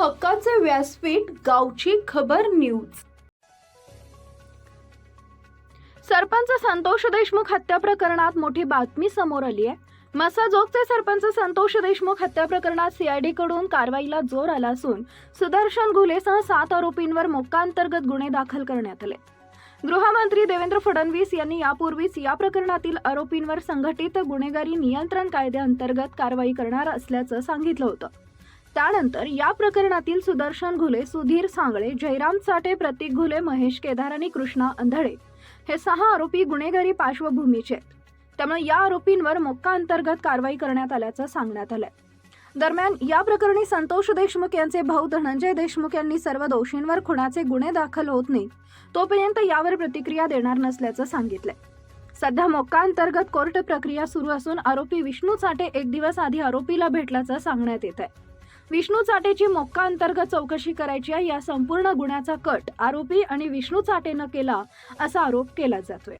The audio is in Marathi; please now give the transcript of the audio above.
हक्काचे व्यासपीठ गावची खबर न्यूज. सरपंच संतोष देशमुख हत्या प्रकरणात मोठी बातमी समोर आली आहे. मसाजोगचे सरपंच संतोष देशमुख हत्या प्रकरणात सीआयडी कडून कारवाईला जोर आला असून सुदर्शन घुलेसह सात आरोपींवर मोक्कांतर्गत गुन्हे दाखल करण्यात आले. गृहमंत्री देवेंद्र फडणवीस यांनी यापूर्वीच या प्रकरणातील आरोपींवर संघटित गुन्हेगारी नियंत्रण कायद्याअंतर्गत कारवाई करणार असल्याचं सांगितलं होतं. त्यानंतर या प्रकरणातील सुदर्शन घुले सुधीर सांगळे जयराम साठे प्रतीक घुले महेश केदार आणि कृष्णा अंधळे हे सहा आरोपी गुन्हेगारी पार्श्वभूमीचे आहेत. त्यामुळे या आरोपींवर मोक्का अंतर्गत कारवाई करण्यात आल्याचं सांगण्यात आलंय. दरम्यान या प्रकरणी संतोष देशमुख यांचे भाऊ धनंजय देशमुख यांनी सर्व दोषींवर खुणाचे गुन्हे दाखल होत नाहीत तोपर्यंत यावर प्रतिक्रिया देणार नसल्याचं सांगितलंय. सध्या मोक्का अंतर्गत कोर्ट प्रक्रिया सुरू असून आरोपी विष्णू चाटे एक दिवस आधी आरोपीला भेटल्याचं सांगण्यात येत आहे विष्णू चाटेची मोक्का अंतर्गत चौकशी करायची आहे या संपूर्ण गुन्ह्याचा कट आरोपी आणि विष्णू चाटेनं केला असा आरोप केला जातोय.